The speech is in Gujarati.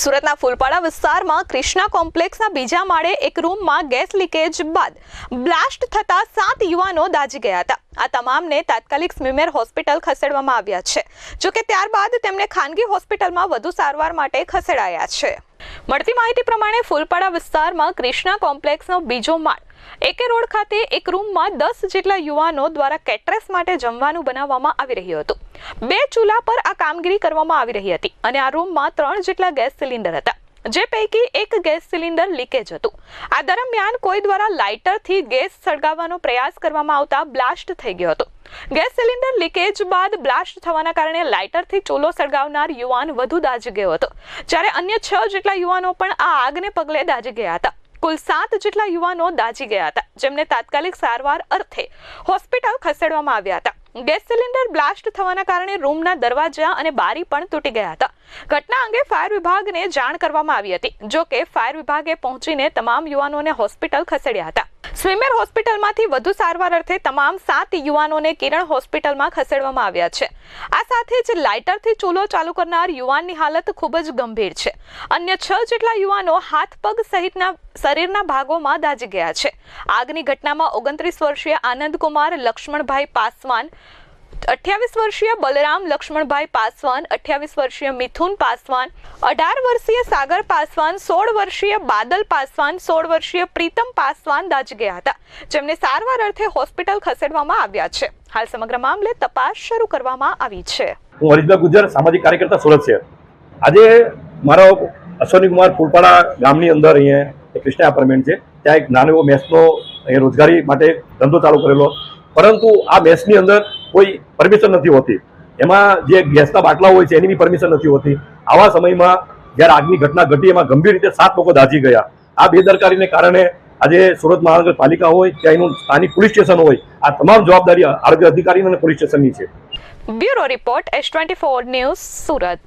સુરતના ફૂલપાડા વિસ્તારમાં ક્રિષ્ના કોમ્પ્લેક્સના બીજા માળે એક રૂમમાં ગેસ લીકેજ બાદ બ્લાસ્ટ થતા સાત યુવાનો દાજી ગયા હતા. આ તમામને તાત્કાલિક સ્મીમેર હોસ્પિટલ ખસેડવામાં આવ્યા છે, જોકે ત્યારબાદ તેમને ખાનગી હોસ્પિટલમાં વધુ સારવાર માટે ખસેડાયા છે. મળતી માહિતી પ્રમાણે ફૂલપાડા વિસ્તારમાં ક્રિષ્ના કોમ્પ્લેક્સનો બીજો માળ. એકે રોડ ખાતે એક રૂમમાં દસ જેટલા યુવાનો દ્વારા કેટરેસ માટે જમવાનું બનાવવામાં આવી રહ્યું હતું. બે ચૂલા પર આ કામગીરી કરવામાં આવી રહી હતી અને આ રૂમમાં ત્રણ જેટલા ગેસ સિલિન્ડર હતા, જે પૈકી એક ગેસ સિલિન્ડર લીકેજ હતું. આ દરમિયાન કોઈ દ્વારા લાઇટરથી ગેસ સળગાવવાનો પ્રયાસ કરવામાં આવતા બ્લાસ્ટ થઈ ગયો હતો. ગેસ સિલિન્ડર લીકેજ બાદ બ્લાસ્ટ થવાના કારણે લાઇટરથી ચૂલો સળગાવનાર યુવાન વધુ દાઝી ગયો હતો. જ્યારે અન્ય છ જેટલા યુવાનો પણ આ આગને પગલે દાજી ગયા હતા. કુલ સાત જેટલા યુવાનો દાઝી ગયા હતા, જેમને તાત્કાલિક સારવાર અર્થે હોસ્પિટલ ખસેડવામાં આવ્યા હતા. ગેસ સિલિન્ડર બ્લાસ્ટ થવાના કારણે રૂમના દરવાજા અને બારી પણ તૂટી ગયા હતા. ઘટના અંગે ફાયર વિભાગને જાણ કરવામાં આવી હતી, જો કે ફાયર વિભાગે પહોંચીને તમામ યુવાનોને હોસ્પિટલ ખસેડ્યા હતા. સ્વિમેર હોસ્પિટલમાંથી વધુ સારવાર અર્થે તમામ સાત યુવાનોને કિરણ હોસ્પિટલમાં ખસેડવામાં આવ્યા છે. આ સાથે જ લાઇટરથી ચૂલો ચાલુ કરનાર યુવાનની હાલત ખૂબ જ ગંભીર છે. અન્ય છ જેટલા યુવાનો હાથ પગ સહિતના શરીરના ભાગોમાં દાજી ગયા છે. આગની ઘટનામાં ઓગણત્રીસ વર્ષીય આનંદકુમાર લક્ષ્મણભાઈ પાસવાન અઠ્યાવીસ વર્ષીય બલરામ લક્ષ્મણભાઈ પાસવાન, અઠ્યાવીસ વર્ષીય મિથુન પાસવાન, અઢાર વર્ષીય સાગર પાસવાન, સોળ વર્ષીય બાદલ પાસવાન, સોળ વર્ષીય પ્રીતમ પાસવાન દાજ ગયા હતા, જેમને સારવાર અર્થે હોસ્પિટલ ખસેડવામાં આવ્યા છે. હાલ સમગ્ર મામલે તપાસ શરૂ કરવામાં આવી છે. હું હરીશભાઈ ગુજર સામાજિક કાર્યકર્તા સુરત છે. આજે મારો અશ્વની કુમાર ફૂલપાડા ગામની અંદર અહીંયા કૃષ્ણા એપાર્ટમેન્ટ છે. ત્યાં એક નાનો એવો મેસનો રોજગારી માટે ધંધો ચાલુ કરેલો. પરંતુ આ મેસની અંદર કોઈ પરમિશન નથી હોતી. એમાં જે ગેસના બાટલા હોય છે, એની બી પરમિશન નથી હોતી. આવા સમયમાં જ્યારે આગની ઘટના ઘટી, એમાં ગંભીર રીતે સાત લોકો દાઝી ગયા. આ બેદરકારીને કારણે આજે સુરત મહાનગરપાલિકા હોય, કે એનું સ્થાનિક પોલીસ સ્ટેશન હોય, આ તમામ જવાબદારી આરોગ્ય અધિકારી અને પોલીસ સ્ટેશનની છે. Bureau report, S twenty news Surat.